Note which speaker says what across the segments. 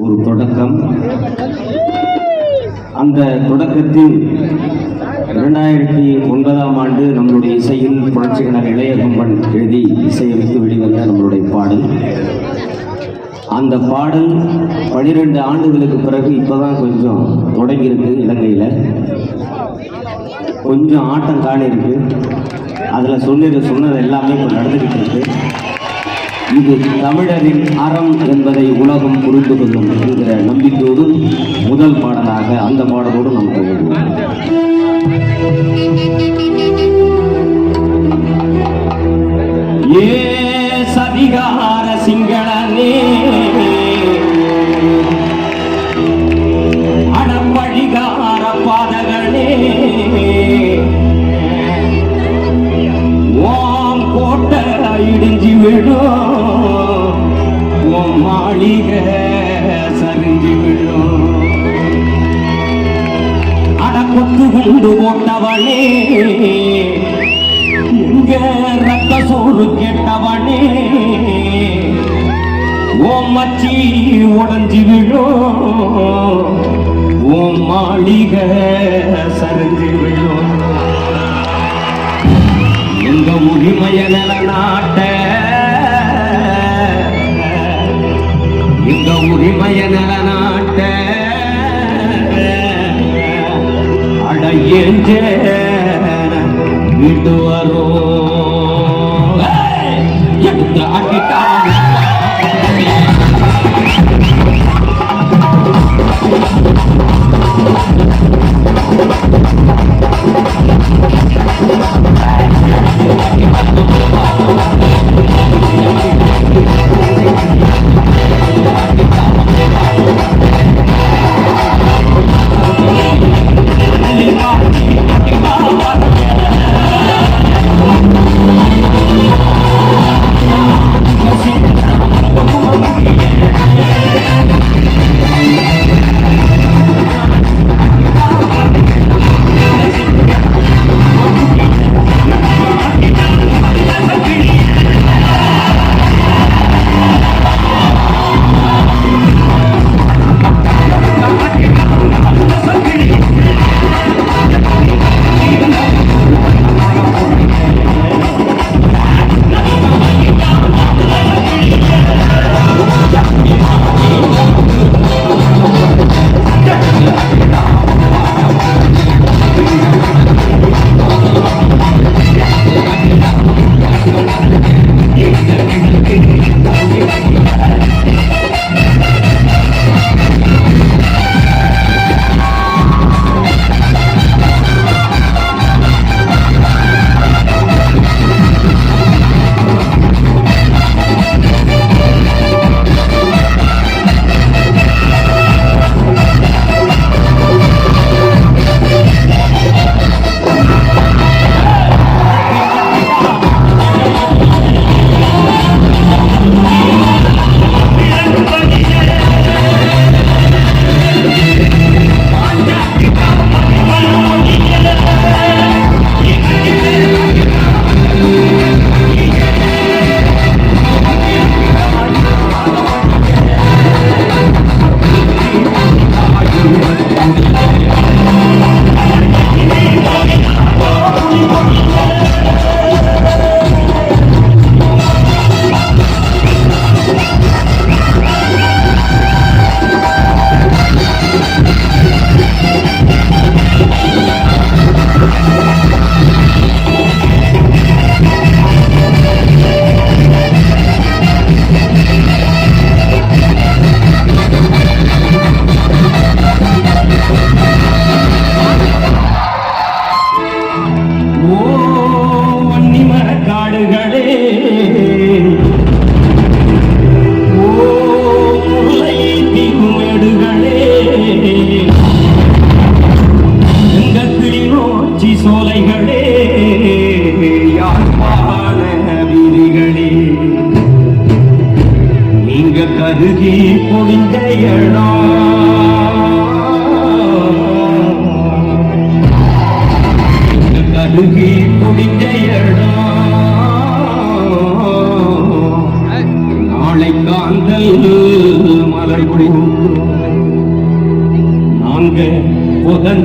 Speaker 1: ஒரு தொடக்கம். அந்த தொடக்கத்தில் இரண்டாயிரத்தி ஒன்பதாம் ஆண்டு நம்மளுடைய இசையில் புரட்சிகரர் இளையகம்பன் எழுதி இசையமைத்து வெளிவந்த நம்மளுடைய பாடல். அந்த பாடல் பனிரெண்டு ஆண்டுகளுக்கு பிறகு இப்போதான் கொஞ்சம் தொடங்கியிருக்கு இலங்கையில். கொஞ்சம் ஆட்டம் காணி இருக்கு அதில் சொன்னது சொன்னது எல்லாமே இப்போ நடந்துக்கிட்டு இருக்கு. இது தமிழரின் அறம் என்பதை உலகம் புரிந்து கொள்ளும் என்கிற நம்பிக்கையோடு முதல் பாடலாக அந்த பாடலோடு நாம் தொடங்குவோம். ஏ மச்சி உடஞ்சி விழும் ஓம் மாளிகை சரிஞ்சு விழும் எங்க உரிமைய நிலநாட்ட. எங்க உரிமைய நிலநாட்ட. அடையேஞ்ச வீட்டு வரும்.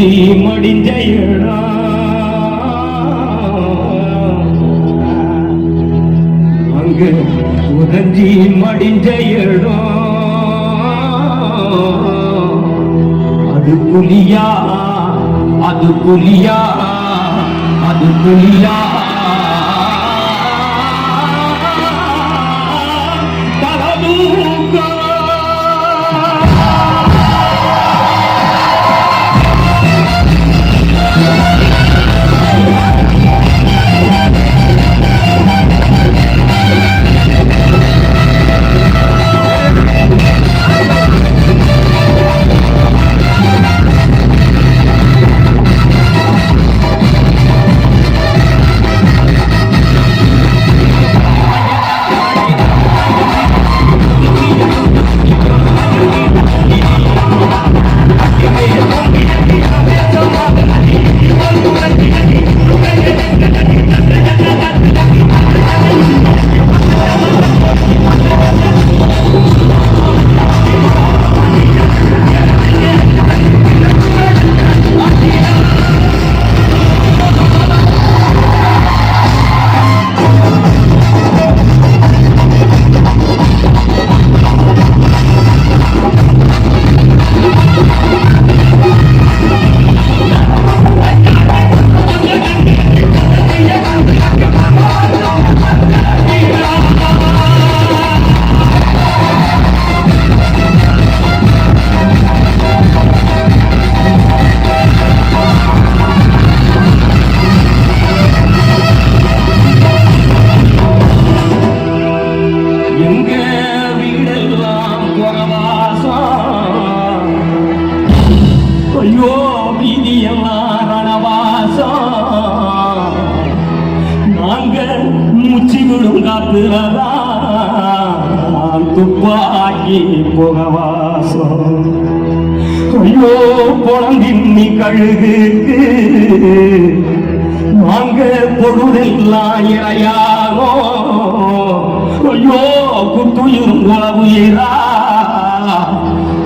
Speaker 1: புதஞ்சி மடிஞ்ச இடம். அங்கு உதஞ்சி மடிஞ்ச இடம். அது புலியா அது புலியா அது புலியா. வீதியெல்லாம் நாங்கள் மூச்சு விடும் காத்துலதான் துப்பாக்கி புகவாசம் ஐயோ குழந்தின்னி கழுகுக்கு நாங்கள் பொழுதெல்லாம் இறையாகோ ஐயோ குத்துயிரும் உறவுயிரா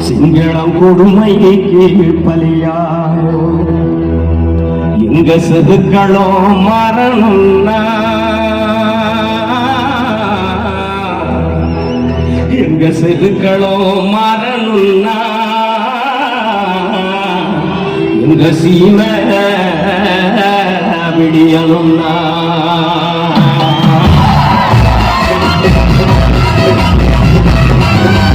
Speaker 1: சிங்களம் கொடுமையை கீழ் பலியா எங்க செதுக்களோ மரணம்னா எங்க செதுக்களோ மரணம்னா எங்க சீமை விடியணும்னா
Speaker 2: Thank you.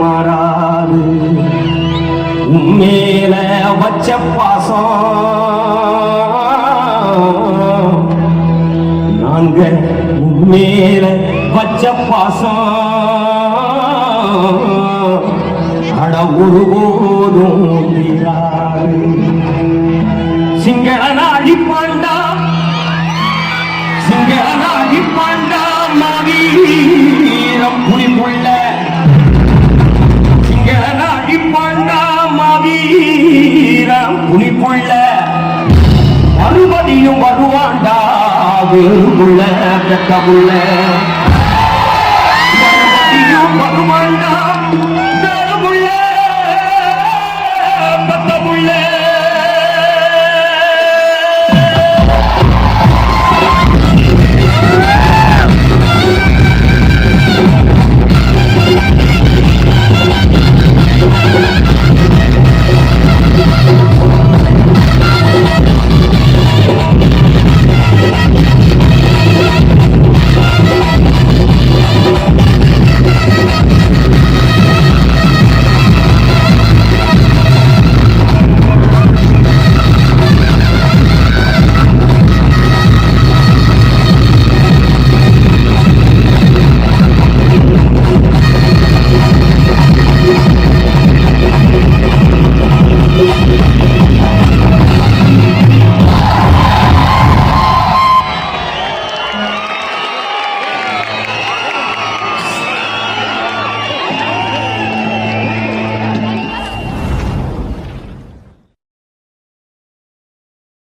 Speaker 2: மாறாது. உம்மேல வச்ச பாசம். நாங்க உம்மேல வச்ச பாசம். அட ஒரு போதும் சிங்கள நாடி மாவீரம் மறுபடியும் வருவாண்டா வேறுமுள்ள வெட்டமுள்ள